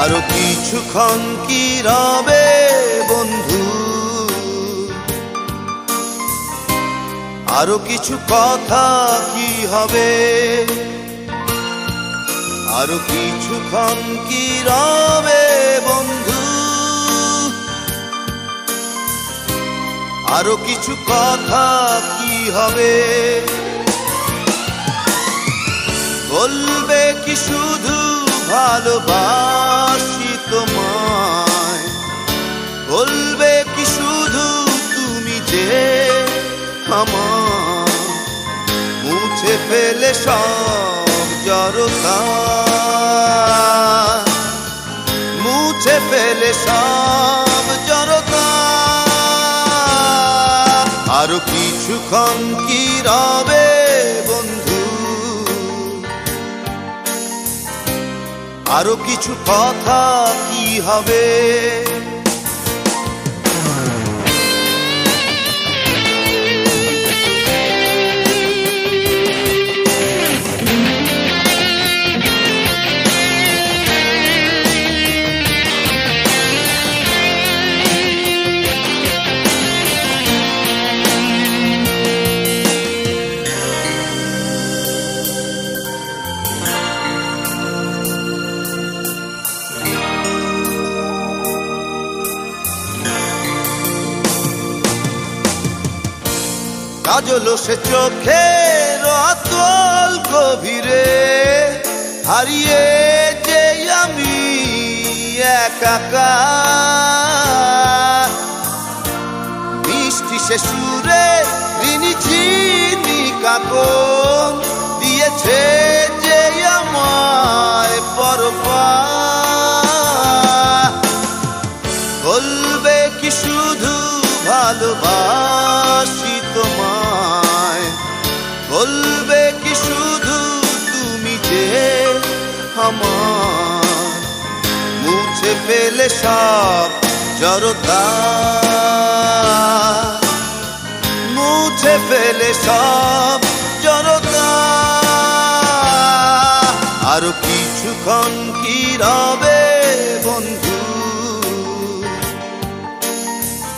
আরও কিছুক্ষণ কি রবে, বন্ধু? আরও কিছু কথা কি হবে? আরও কিছুক্ষণ কি রবে, বন্ধু? আরও কিছু কথা কি হবে? বলবে কি শুধু ভালোবাসি? বলবে কি শুধু তুমি যে আমার মুছে ফেলে সব জড়তা। মুছে ফেলে সব জড়তা। আরও কিছুক্ষণ কি রবে বন্ধু? আরও কিছু কথা কি হবে? কাজল সে চোখের অতল গভীরে হারিয়ে যে আমি একাকা। মিষ্টি সে সুরে ঋণী চিনি কাকন দিয়েছে আমার মুছে ফেলে সব জড়তা। মুছে ফেলে সব জড়তা। আরও কিছুক্ষণ কি রবে?